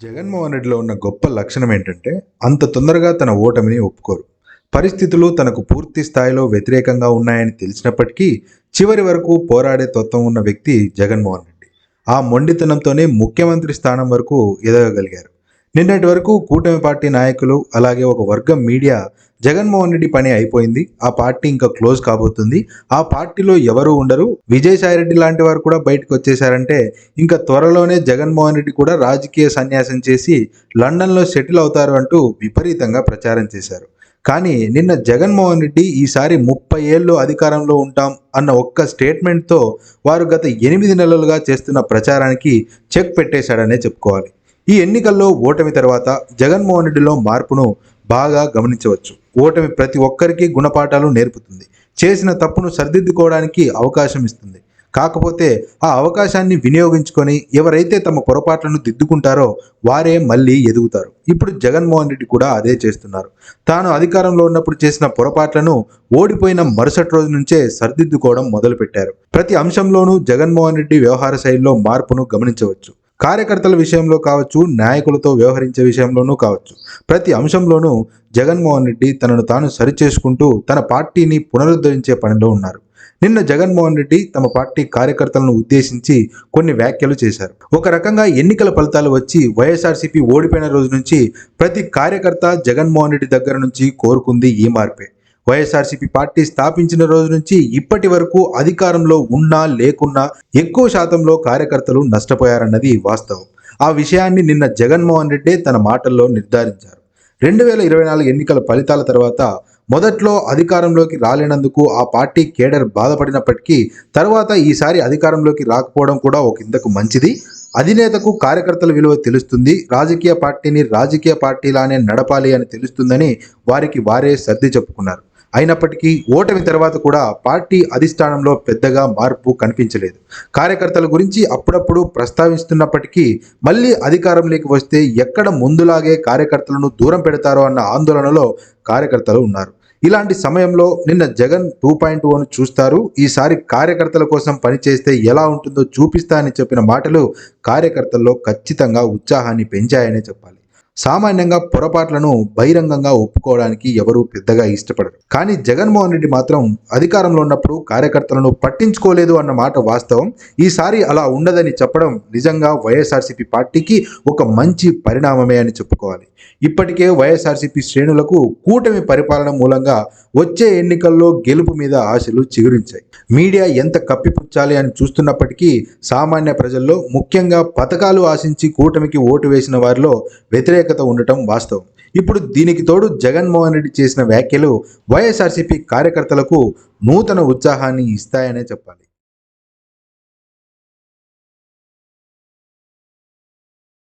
జగన్మోహన్ రెడ్డిలో ఉన్న గొప్ప లక్షణం ఏంటంటే అంత తొందరగా తన ఓటమిని ఒప్పుకోరు. పరిస్థితులు తనకు పూర్తి స్థాయిలో వ్యతిరేకంగా ఉన్నాయని తెలిసినప్పటికీ చివరి వరకు పోరాడే తత్వం ఉన్న వ్యక్తి జగన్మోహన్ రెడ్డి. ఆ మొండితనంతోనే ముఖ్యమంత్రి స్థానం వరకు ఎదగగలిగారు. నిన్నటి వరకు కూటమి పార్టీ నాయకులు అలాగే ఒక వర్గం మీడియా జగన్మోహన్ రెడ్డి పని అయిపోయింది. ఆ పార్టీ ఇంకా క్లోజ్ కాబోతుంది. ఆ పార్టీలో ఎవరు ఉండరు. విజయసాయి రెడ్డి లాంటి వారు కూడా బయటకు వచ్చేసారంటే ఇంకా త్వరలోనే జగన్మోహన్ రెడ్డి కూడా రాజకీయ సన్యాసం చేసి లండన్లో సెటిల్ అవుతారు అంటూ విపరీతంగా ప్రచారం చేశారు. కానీ నిన్న జగన్మోహన్ రెడ్డి ఈసారి ముప్పై ఏళ్ళు అధికారంలో ఉంటాం అన్న ఒక్క స్టేట్మెంట్తో వారు గత ఎనిమిది నెలలుగా చేస్తున్న ప్రచారానికి చెక్ పెట్టేశాడనే చెప్పుకోవాలి. ఈ ఎన్నికల్లో ఓటమి తర్వాత జగన్మోహన్ రెడ్డిలో మార్పును బాగా గమనించవచ్చు. ఓటమి ప్రతి ఒక్కరికి గుణపాఠాలు నేర్పుతుంది. చేసిన తప్పును సరిదిద్దుకోవడానికి అవకాశం ఇస్తుంది. కాకపోతే ఆ అవకాశాన్ని వినియోగించుకొని ఎవరైతే తమ పొరపాట్లను దిద్దుకుంటారో వారే మళ్ళీ ఎదుగుతారు. ఇప్పుడు జగన్మోహన్ రెడ్డి కూడా అదే చేస్తున్నారు. తాను అధికారంలో ఉన్నప్పుడు చేసిన పొరపాట్లను ఓడిపోయిన మరుసటి రోజు నుంచే సరిదిద్దుకోవడం మొదలుపెట్టారు. ప్రతి అంశంలోనూ జగన్మోహన్ రెడ్డి వ్యవహార శైలిలో మార్పును గమనించవచ్చు. కార్యకర్తల విషయంలో కావచ్చు నాయకులతో వ్యవహరించే విషయంలోనూ కావచ్చు. ప్రతి అంశంలోనూ జగన్మోహన్ రెడ్డి తనను తాను సరిచేసుకుంటూ తన పార్టీని పునరుద్ధరించే పనిలో ఉన్నారు. నిన్న జగన్మోహన్ రెడ్డి తమ పార్టీ కార్యకర్తలను ఉద్దేశించి కొన్ని వ్యాఖ్యలు చేశారు. ఒక రకంగా ఎన్నికల ఫలితాలు వచ్చి వైఎస్ఆర్సీపీ ఓడిపోయిన రోజు నుంచి ప్రతి కార్యకర్త జగన్మోహన్ రెడ్డి దగ్గర నుంచి కోరుకుంది ఈ మార్పే. వైఎస్ఆర్సీపీ పార్టీ స్థాపించిన రోజు నుంచి ఇప్పటి వరకు అధికారంలో ఉన్నా లేకున్నా ఎక్కువ శాతంలో కార్యకర్తలు నష్టపోయారన్నది వాస్తవం. ఆ విషయాన్ని నిన్న జగన్మోహన్ రెడ్డి తన మాటల్లో నిర్ధారించారు. రెండు వేల ఇరవై నాలుగు ఎన్నికల ఫలితాల తర్వాత మొదట్లో అధికారంలోకి రాలేనందుకు ఆ పార్టీ కేడర్ బాధపడినప్పటికీ తర్వాత ఈసారి అధికారంలోకి రాకపోవడం కూడా ఒక ఇంతకు మంచిది. అధినేతకు కార్యకర్తల విలువ తెలుస్తుంది. రాజకీయ పార్టీని రాజకీయ పార్టీలానే నడపాలి అని తెలుస్తుందని వారికి వారే సర్ది చెప్పుకున్నారు. అయినప్పటికీ ఓటమి తర్వాత కూడా పార్టీ అధిష్టానంలో పెద్దగా మార్పు కనిపించలేదు. కార్యకర్తల గురించి అప్పుడప్పుడు ప్రస్తావిస్తున్నప్పటికీ మళ్ళీ అధికారంలోకి వస్తే ఎక్కడ ముందులాగే కార్యకర్తలను దూరం పెడతారో అన్న ఆందోళనలో కార్యకర్తలు ఉన్నారు. ఇలాంటి సమయంలో నిన్న జగన్ టూ పాయింట్ వన్ చూస్తారు. ఈసారి కార్యకర్తల కోసం పనిచేస్తే ఎలా ఉంటుందో చూపిస్తా అని చెప్పిన మాటలు కార్యకర్తల్లో ఖచ్చితంగా ఉత్సాహాన్ని పెంచాయనే చెప్పాలి. సామాన్యంగా పొరపాట్లను బహిరంగంగా ఒప్పుకోవడానికి ఎవరూ పెద్దగా ఇష్టపడరు. కానీ జగన్మోహన్ రెడ్డి మాత్రం అధికారంలో ఉన్నప్పుడు కార్యకర్తలను పట్టించుకోలేదు అన్న మాట వాస్తవం. ఈసారి అలా ఉండదని చెప్పడం నిజంగా వైఎస్ఆర్సీపీ పార్టీకి ఒక మంచి పరిణామమే అని చెప్పుకోవాలి. ఇప్పటికే వైఎస్ఆర్సీపీ శ్రేణులకు కూటమి పరిపాలన మూలంగా వచ్చే ఎన్నికల్లో గెలుపు మీద ఆశలు చిగురించాయి. మీడియా ఎంత కప్పిపుచ్చాలి అని చూస్తున్నప్పటికీ సామాన్య ప్రజల్లో ముఖ్యంగా పథకాలు ఆశించి కూటమికి ఓటు వేసిన వారిలో వ్యతిరేకత ఉండటం వాస్తవం. ఇప్పుడు దీనికి తోడు జగన్మోహన్ రెడ్డి చేసిన వ్యాఖ్యలు వైఎస్ఆర్సీపీ కార్యకర్తలకు నూతన ఉత్సాహాన్ని ఇస్తాయనే చెప్పాలి.